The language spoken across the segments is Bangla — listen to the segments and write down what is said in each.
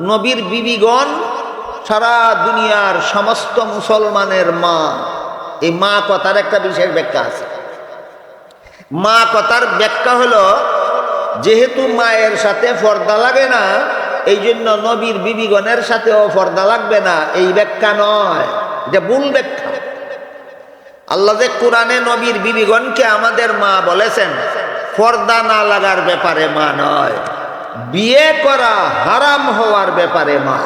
নবীর বিবিগণ, সারা দুনিয়ার সমস্ত মুসলমানের মা। এই মা কথার একটা বিশেষ ব্যাখ্যা আছে। মা কথার ব্যাখ্যা হলো, যেহেতু মায়ের সাথে পর্দা লাগে না এই জন্য নবীর বিবিগণের সাথেও পর্দা লাগবে না। এই ব্যাখ্যা নয়, এটা ভুল ব্যাখ্যা। আল্লাহ কোরআনে নবীর বিবিগণকে আমাদের মা বলেছেন, পর্দা না লাগার ব্যাপারে মা নয়। বিয়ে করা হারাম হওয়ার ব্যাপারে মা।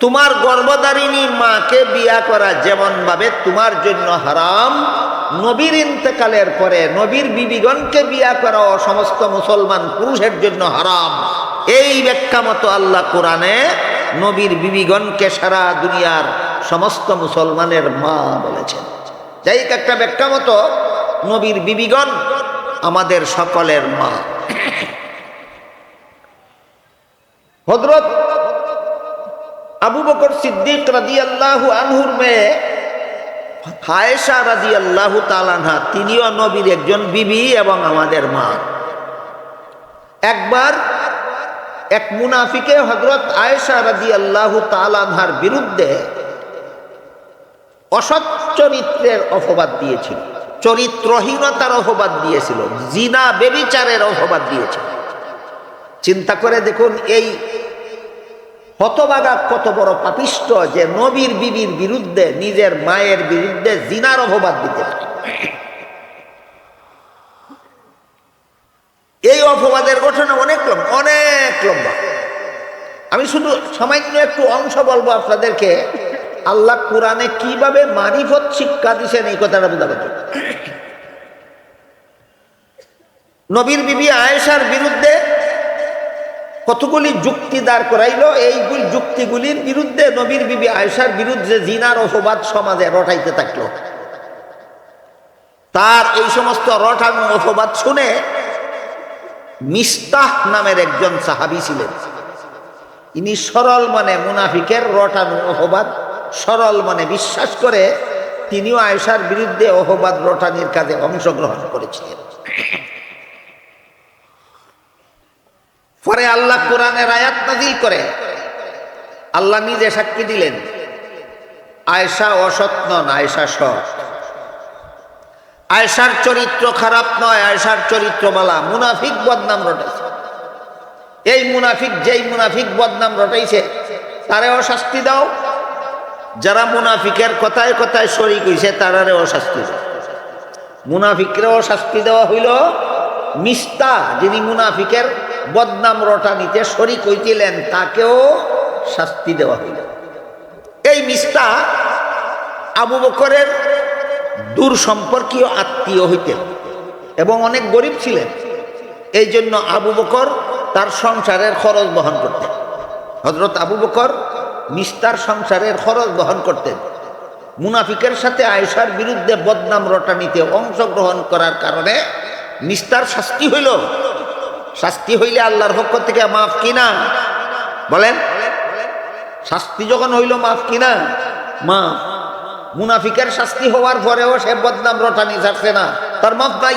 তোমার গর্ভধারিণী মাকে বিয়া করা যেমন ভাবে তোমার জন্য হারাম, নবীর ইন্তেকালের পরে নবীর বিবিগণকে বিয়া করা সমস্ত মুসলমান পুরুষের জন্য হারাম। এই ব্যাখ্যা মতো আল্লাহ কোরআনে নবীর বিবিগণকে সারা দুনিয়ার সমস্ত মুসলমানের মা বলেছেন। যাই একটা ব্যাখ্যা মতো নবীর বিবিগণ আমাদের সকলের মা। হজরত আবু বকর সিদ্দিক রাদি আল্লাহু আনহুর মেয়ে হায়েশা রাদি আল্লাহু তালানহা তিনিও নবীর একজন বিবি এবং আমাদের মা। একবার এক মুনাফিকে হজরত আয়েশা রাদি আল্লাহু তালানহার বিরুদ্ধে অসৎ চরিত্রের অপবাদ দিয়েছিল, চরিত্রহীনতার অপবাদ দিয়েছিল, জিনা, বেবিচারের অপবাদ দিয়েছিল। চিন্তা করে দেখুন, এই হতবাগা কত বড় পাপিষ্ট যে নবীর বিবির বিরুদ্ধে, নিজের মায়ের বিরুদ্ধে জিনার অপবাদ দিতে পারে। এই অপবাদের ঘটনা অনেক লম্বা অনেক লম্বা। আমি শুধু সামান্য একটু অংশ বলব আপনাদেরকে, আল্লাহ কোরআনে কীভাবে মারিফত শিক্ষা দিছেন এই কথাটা বোঝাবে নবীর বিবি আয়েশার বিরুদ্ধে কতগুলি যুক্তি দাঁড় করাইল? এইগুলি যুক্তিগুলির বিরুদ্ধে নবীর বিবি আয়েশার বিরুদ্ধে জিনার অপবাদ সমাজে রটাইতে থাকল। তার এই সমস্ত রটানো অপবাদ শুনে মিস্তাহ নামের একজন সাহাবি ছিলেন। ইনি সরল মানে মুনাফিকের রটানো অপবাদ, সরল মানে বিশ্বাস করে তিনিও আয়েশার বিরুদ্ধে অহবাদ রটানির কাজে অংশগ্রহণ করেছিলেন। পরে আল্লাহ কোরআনের আয়াত নাজিল করে। আল্লাহ নিজে সাক্ষী দিলেন। আয়েশা অসৎ নন, আয়েশা সৎ। আয়েশার চরিত্র খারাপ নয়, আয়েশার চরিত্র বলা। মুনাফিক বদনাম রটাইছে। এই মুনাফিক যেই মুনাফিক বদনাম রটাইছে তারেও শাস্তি দাও। যারা মুনাফিকের কথায় কথায় শরিক হইছে তারারেও শাস্তি দাও। মুনাফিকরেও শাস্তি দেওয়া হইল মিস্তা, যিনি মুনাফিকের বদনাম রটানিতে শরিক হইছিলেন তাকেও শাস্তি দেওয়া হইল। এই মিস্তা আবু বকরের দূর সম্পর্কীয় আত্মীয় হইতেন এবং অনেক গরিব ছিলেন। এই জন্য আবু বকর তার সংসারের খরচ বহন করতেন। হজরত আবু বকর মিস্তার সংসারের খরচ বহন করতেন। মুনাফিকের সাথে আয়েশার বিরুদ্ধে বদনাম রটানিতে অংশগ্রহণ করার কারণে মিস্তার শাস্তি হইল। শাস্তি হইলে আল্লাহর পক্ষ থেকে মাফ কিনা? বলেন। শাস্তি যখন হইল, মাফ কিনা? মাফ মুনাফিকের শাস্তি হওয়ার পরেও সে বদনাম রটানি ছাড়ছে না। তার মাফ নাই।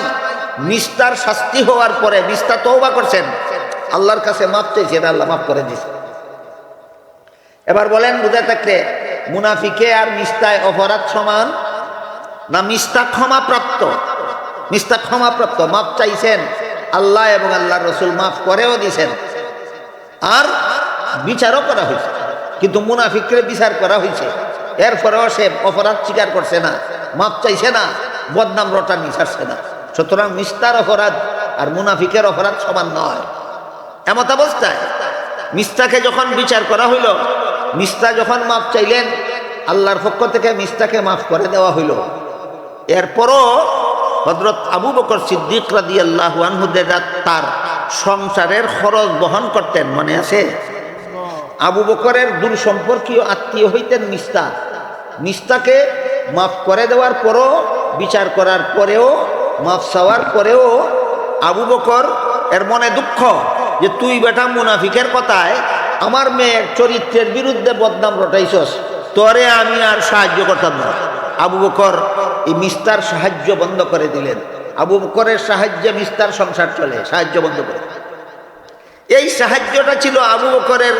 মিস্তার শাস্তি হওয়ার পরে মিস্তা তৌবা করছেন। আল্লাহর কাছে মাফ চেয়েছেন আল্লাহ মাফ করে দিয়েছে। এবার বলেন বুঝে থাকলে মুনাফিকে আর মিস্তায় অপরাধ সমান না মিস্তা ক্ষমাপ্রাপ্ত? মিস্তা ক্ষমাপ্রাপ্ত, মাফ চাইছেন। আল্লাহ এবং আল্লাহ রসুল মাফ করেও দিছেন। আর বিচারও করা হয়েছে। কিন্তু মুনাফিকরে বিচার করা হয়েছে। এরপরেও সে অপরাধ স্বীকার করছে না, মাপ চাইছে না, বদনাম রটানি ছাড়ছে না। সুতরাং মিস্তার অপরাধ আর মুনাফিকের অপরাধ সমান নয়। এমত অবস্থায় মিস্তাকে যখন বিচার করা হইল, মিস্তা যখন মাপ চাইলেন, আল্লাহর পক্ষ থেকে মিস্তাকে মাফ করে দেওয়া হইল। এরপরও হজরত আবু বকর সিদ্দিক রাদি আল্লাহ তার সংসারের খরচ বহন করতেন, মনে আছে? আবু বকরের দূর সম্পর্কীয় আত্মীয় হইতেন মিস্তা মিস্তাকে মাফ করে দেওয়ার পরও, বিচার করার পরেও, মাফ চাওয়ার পরেও আবু বকর এর মনে দুঃখ যে, তুই বেটা মুনাফিকের কথায় আমার মেয়ের চরিত্রের বিরুদ্ধে বদনাম রটাইছস, তোরে আমি আর সাহায্য করতাম না। আবু বকর এই মিস্তার সাহায্য বন্ধ করে দিলেন। আবু বকরের সাহায্যে মিস্তার সংসার চলে, সাহায্য বন্ধ করে। এই সাহায্যটা ছিল আবু বকরের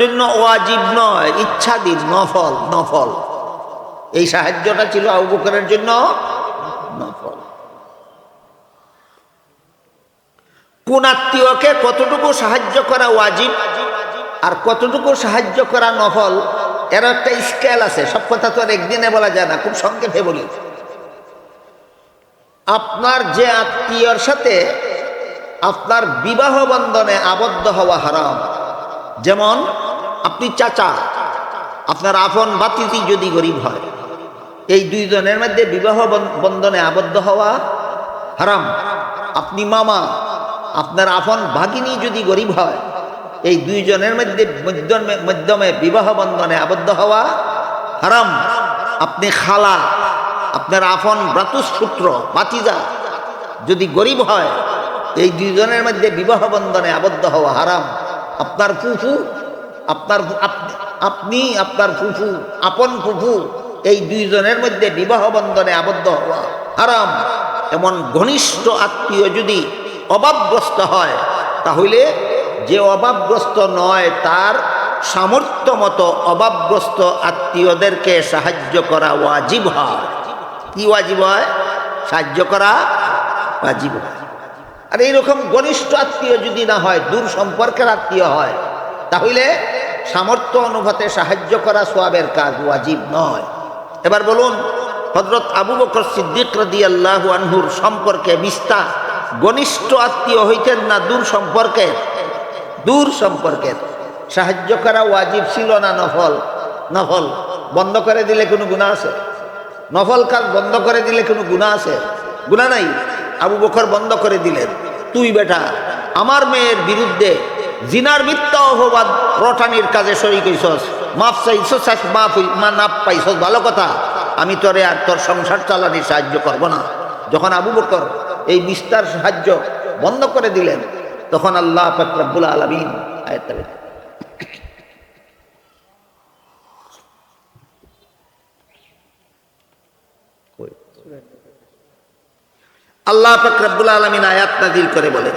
জন্য ওয়াজিব নয় ইচ্ছাদিন নফল নফল। এই সাহায্যটা ছিল আবু বকরের জন্য নফল। কোন আত্মীয়কে কতটুকু সাহায্য করা ওয়াজিব আর কতটুকু সাহায্য করা নফল, এর একটা স্কেল আছে, সব কথা তো আর একদিনে বলা যায় না, খুব সংক্ষেপে বলি আপনার যে আত্মীয়র সাথে আপনার বিবাহ বন্ধনে আবদ্ধ হওয়া হারাম। যেমন আপনি চাচা, আপনার আপন বাতিতি যদি গরিব হয়, এই দুইজনের মধ্যে বিবাহ বন- বন্ধনে আবদ্ধ হওয়া হারাম। আপনি মামা, আপনার আপন ভাগিনী যদি গরিব হয়, এই দুইজনের মধ্যে মধ্যমে বিবাহ বন্ধনে আবদ্ধ হওয়া হারাম। আপনি খালা আপনার আপন ভ্রাতুসূত্র বাতিজা যদি গরিব হয়, এই দুইজনের মধ্যে বিবাহ বন্ধনে আবদ্ধ হওয়া হারাম। আপনার ফুফু, আপনার আপনি, আপনার ফুফু, আপন ফুফু, এই দুইজনের মধ্যে বিবাহ বন্ধনে আবদ্ধ হওয়া হারাম। এমন ঘনিষ্ঠ আত্মীয় যদি অভাবগ্রস্ত হয়, তাহলে যে অভাবগ্রস্ত নয়, তার সামর্থ্য মতো অভাবগ্রস্ত আত্মীয়দেরকে সাহায্য করা ওয়াজিব হয়। কি ওয়াজিব হয়? সাহায্য করা ওয়াজিব আর এইরকম ঘনিষ্ঠ আত্মীয় যদি না হয়, দূর সম্পর্কের আত্মীয় হয়, তাহলে সামর্থ্য অনুপাতে সাহায্য করা সোয়াবের কাজ ওয়াজিব নয়। এবার বলুন হজরত আবু বকর সিদ্দিক রদি আল্লাহ আনহুর সম্পর্কে বিস্তার। ঘনিষ্ঠ আত্মীয় হইতেন না দূর সম্পর্কে দূর সম্পর্কের। সাহায্য করা ওয়াজিব ছিল না নফল? নফল। বন্ধ করে দিলে কোনো গুণা আছে? নফল কাজ বন্ধ করে দিলে কোনো গুণা আছে? গুণা নাই। আবু বকর বন্ধ করে দিলেন। তুই বেটা, আমার মেয়ের বিরুদ্ধে জিনার মিথ্যা অপবাদ, রটানির কাজে শরিক হইছস। মাফ চাইছস, এক মাফ মা নাপ পাইছস। ভালো কথা, আমি তোরে আর তোর সংসার চালানির সাহায্য করব না। যখন আবু বকর এই বিস্তার সাহায্য বন্ধ করে দিলেন, তখন আল্লাহ ফকরাবুল আলমিন আয়াত আল্লাহ ফকরাবুল আলমিন আয়াত নাজিল করে বলে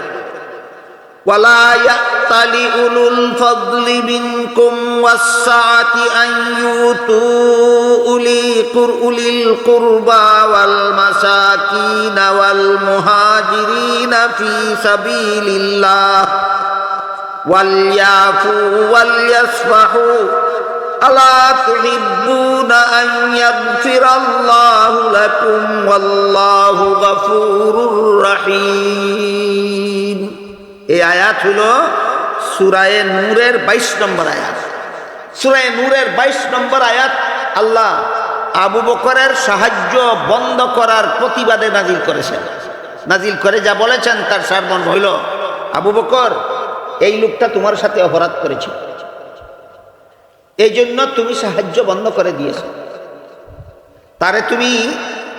ولا يأتل أولو الفضل منكم والسعة أن يؤتوا أولي قر- أولي القربى والمساكين والمهاجرين في سبيل الله وليعفوا وليصفحوا ألا تحبون أن يغفر الله لكم والله غفور رحيم এই আয়াত হলো সুরায়ে নূরের বাইশ নম্বর আয়াত সুরায়ে নূরের বাইশ নম্বর আয়াত আল্লাহ আবু বকরের সাহায্য বন্ধ করার প্রতিবাদে নাজিল করেছেন নাজিল করে যা বলেছেন তার সারমন হইল আবু বকর এই লোকটা তোমার সাথে অপরাধ করেছে এই জন্য তুমি সাহায্য বন্ধ করে দিয়েছ। তারে তুমি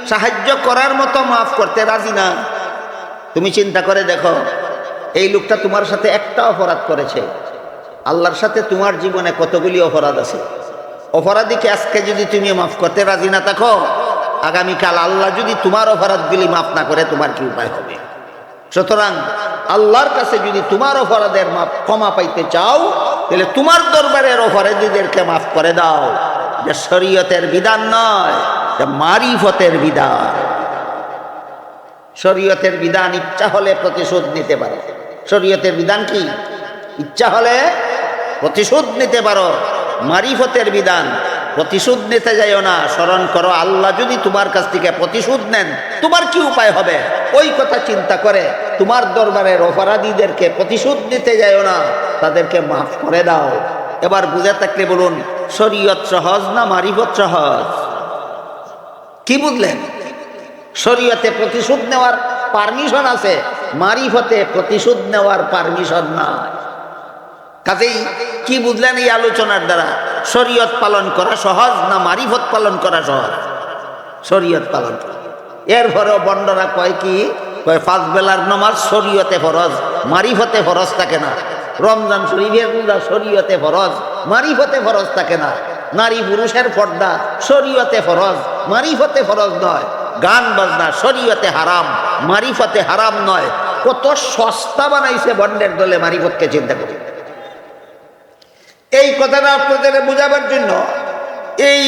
সাহায্য করার মতো মাফ করতে রাজি না। তুমি চিন্তা করে দেখো, এই লোকটা তোমার সাথে একটা অপরাধ করেছে। আল্লাহর সাথে তোমার জীবনে কতগুলি অপরাধ আছে। অপরাধীকে আজকে যদি তুমি মাফ করতে রাজি না থাকো, আগামীকাল আল্লাহ যদি তোমার অপরাধগুলি মাফ না করে, তোমার কি উপায় হবে? সুতরাং আল্লাহর কাছে যদি তোমার অপরাধের মাপ ক্ষমা পাইতে চাও, তাহলে তোমার দরবারের অপরাধীদেরকে মাফ করে দাও। যে শরীয়তের বিধান নয় মারিফতের বিধান। শরীয়তের বিধান ইচ্ছা হলে প্রতিশোধ নিতে পারো। শরীয়তের বিধান কি? ইচ্ছা হলে প্রতিশোধ নিতে পারো। মারিফতের বিধান। প্রতিশোধ নিতে যাইও না, স্মরণ করো, আল্লাহ যদি তোমার কাছ থেকে প্রতিশোধ নেন, তোমার কি উপায় হবে? ওই কথা চিন্তা করে তোমার দরবারের অপরাধীদেরকে প্রতিশোধ নিতে যাইও না, তাদেরকে মাফ করে দাও। এবার বুঝে থাকলে বলুন, শরীয়ত সহজ না মারিফত সহজ? কি বুঝলেন? শরীয়তে প্রতিশোধ নেওয়ার পারমিশন আছে, মারিফতে প্রতিশোধ নেওয়ার পারমিশন নাই। কাজেই কি বুঝলেন এই আলোচনার দ্বারা? শরীয়ত পালন করা সহজ না মারিফত পালন করা সহজ? শরীয়ত পালন করা। এরপরেও বন্ডরা কয় কি? কয়, পাঁচ বেলার নমাজ শরীয়তে ফরজ, মারিফতে ফরজ থাকে না। রমজান শরীফের রোজা শরীয়তে ফরজ, মারিফতে ফরজ থাকে না। নারী পুরুষের পর্দা শরীয়তে ফরজ, মারিফতে ফরজ নয়। গান বাজনা শরীয়তে হারাম, মারিফতে হারাম নয়। কত সস্তা বানাইছে বন্ডের দলে মারিফতকে চিন্তা করি। এই কথাটা আপনাদের বোঝাবার জন্য এই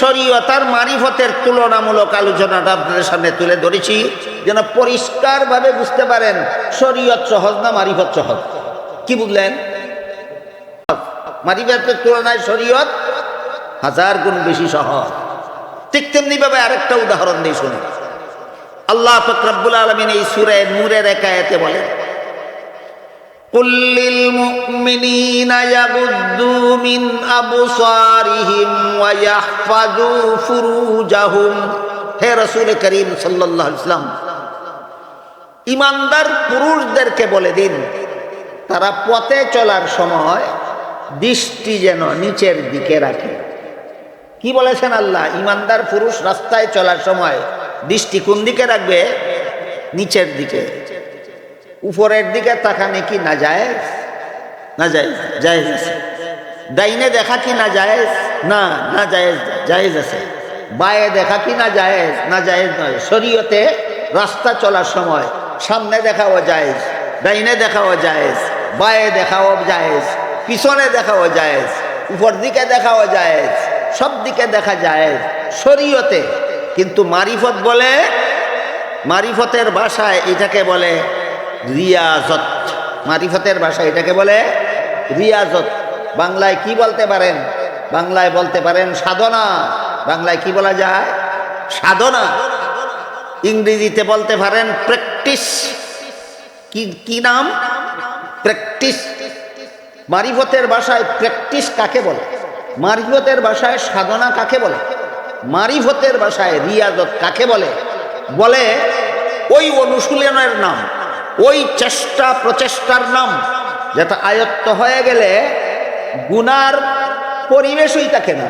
শরীয়তার মারিফতের তুলনামূলক আলোচনাটা আপনাদের সামনে তুলে ধরেছি, যেন পরিষ্কারভাবে বুঝতে পারেন শরীয়ত সহজ না মারিফত সহজ। কি বুঝলেন? মারিফতের তুলনায় শরীয়ত হাজার গুণ বেশি সহজ। ঠিক তেমনি ভাবে আরেকটা উদাহরণ দিয়ে শুনুন। আল্লাহ ফকরাবুল আলমিন এই সুরে নূরের একায়েতে বলেন قل للمؤمنين يغضوا من أبصارهم ويحفظوا فروجهم হে রসুল করিম সাল্লাহ ইসলাম ইমানদার পুরুষদেরকে বলে দিন তারা পথে চলার সময় দৃষ্টি যেন নিচের দিকে রাখে কি বলেছেন আল্লাহ ইমানদার পুরুষ রাস্তায় চলার সময় দৃষ্টি কোন দিকে রাখবে নিচের দিকে উপরের দিকে তাকানে কি না যায় না যায় জায়েজ আছে। ডাইনে দেখা কি না জায়েজ? না না জায়েজ জায়েজ আছে। বায়ে দেখা কি না জায়েজ? না জায়েজ নয়। শরীয়তে রাস্তা চলার সময় সামনে দেখাও জায়েজ, ডাইনে দেখাও জায়েজ, বায়ে দেখাও জায়েজ, পিছনে দেখাও জায়েজ, উপর দিকে দেখাও জায়েজ, সব দিকে দেখা জায়েজ। শরীয়তে, কিন্তু মারিফত বলে, মারিফতের ভাষায় এটাকে বলে রিয়াজত। মারিফতের ভাষা এটাকে বলে রিয়াজত। বাংলায় কি বলতে পারেন? বাংলায় বলতে পারেন সাধনা। বাংলায় কি বলা যায়? সাধনা। ইংরেজিতে বলতে পারেন প্র্যাকটিস। কি কি নাম? প্র্যাকটিস। মারিফতের ভাষায় প্র্যাকটিস কাকে বলে? মারিফতের ভাষায় সাধনা কাকে বলে? মারিফতের ভাষায় রিয়াজত কাকে বলে? বলে ওই অনুশীলনের নাম। ওই চেষ্টা প্রচেষ্টার নাম। যেটা আয়ত্ত হয়ে গেলে গুনার পরিবেশই থাকে না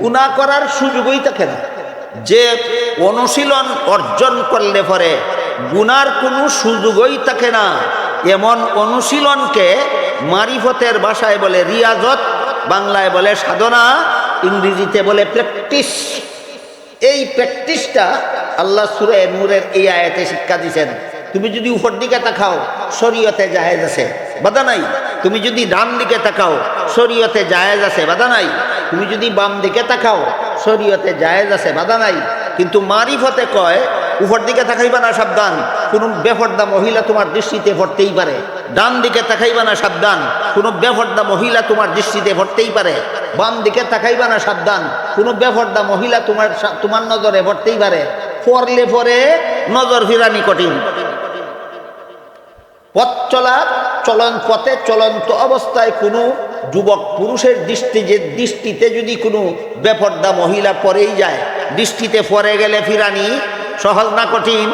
গুণা করার সুযোগই থাকে না। যে অনুশীলন অর্জন করলে পরে গুনার কোনো সুযোগই থাকে না। এমন অনুশীলনকে মারিফতের ভাষায় বলে রিয়াজত, বাংলায় বলে সাধনা, ইংরেজিতে বলে প্র্যাকটিস। এই প্র্যাকটিসটা আল্লাহ সুরে নূরের এই আয়াতে শিক্ষা দিয়েছেন। তুমি যদি উপর দিকে তাকাও, শরীয়তে জায়েজ আছে, বাধা নাই। তুমি যদি ডান দিকে তাকাও, শরীয়তে জায়েজ আছে, বাধা নাই। তুমি যদি বাম দিকে তাকাও, শরীয়তে জায়েজ আছে, বাধা নাই। কিন্তু মারিফতে কয় উপর দিকে তাকাইবা না, সাবধান। কোনো বেফর্দা মহিলা তোমার দৃষ্টিতে পড়তেই পারে। ডান দিকে তাকাইবা না, সাবধান। কোনো বেফর্দা মহিলা তোমার দৃষ্টিতে পড়তেই পারে। বাম দিকে তাকাইবা না, সাবধান। কোনো বেফর্দা মহিলা তোমার তোমার নজরে পড়তেই পারে। পড়লে পরে নজর ফিরানি কঠিন। পথ চলা, চলন পথে চলন্ত অবস্থায় কোনো যুবক পুরুষের দৃষ্টি যে দৃষ্টিতে যদি কোনো বেপর্দা মহিলা পরেই যায়, দৃষ্টিতে পরে গেলে ফিরানি সহজ না কঠিন?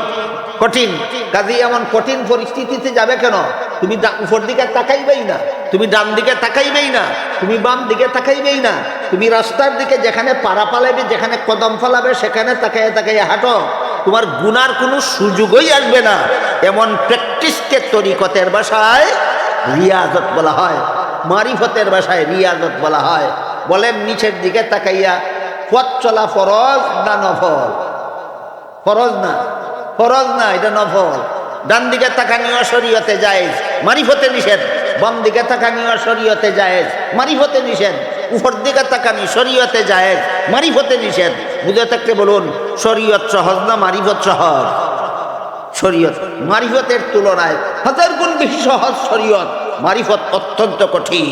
কঠিন। কাজে এমন কঠিন পরিস্থিতিতে যাবে কেন? তুমি উপর দিকে তাকাইবেই না। তুমি ডান দিকে তাকাইবেই না। তুমি বাম দিকে তাকাইবেই না। তুমি রাস্তার দিকে যেখানে পাড়া পালাবে যেখানে কদম ফলাবে, সেখানে তাকাইয়া তাকাইয়া হাঁটো। তোমার গুনার কোনো সুযোগই আসবে না। এমন প্র্যাকটিসকে তরিকতের বাসায় রিয়াজত বলা হয়, মারিফতের বাসায় রিয়াজত বলা হয়। বলেন, নিচের দিকে তাকাইয়া, পথ চলা ফরজ না নফল? ফরজ না? ফরজ না, এটা নফল। ডান দিকে তাকানিও শরীয়তে জায়েজ, মারিফতে নিষেধ। বাম দিকে তাকানিও শরীয়তে জায়েজ, মারিফতে নিষেধ। উপর দিকে তাকানি শরীয়তে জায়েজ, মারিফতে নিষেধ। বুঝে থাকতে বলুন, শরীয়ত সহজ না মারিফত সহজ? শরীয়ত, মারিফতের তুলনায় হাজার গুণ বেশি সহজ শরীয়ত, মারিফত অত্যন্ত কঠিন।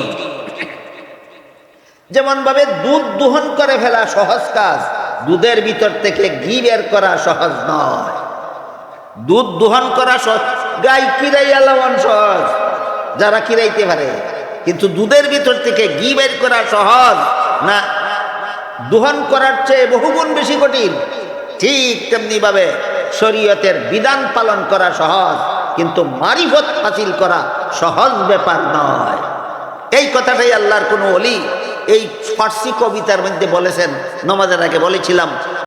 যেমন ভাবে দুধ দোহন করে ফেলা সহজ কাজ, দুধের ভিতর থেকে ঘি বের করা সহজ নয়। দুধ দোহন করা সহজ, গাই কিরাইয়া লবণ সহজ, যারা কিরাইতে পারে। কিন্তু দুধের ভিতর থেকে ঘি বের করা সহজ না দোহন করার চেয়ে বহুগুণ বেশি কঠিন। ঠিক তেমনিভাবে শরীয়তের বিধান পালন করা সহজ, কিন্তু মারিফত হাসিল করা সহজ ব্যাপার নয়। এই কথাটাই আল্লাহর কোনো অলি এই ফার্সি কবিতার মধ্যে বলেছেন, নমাজের আগে বলেছিলাম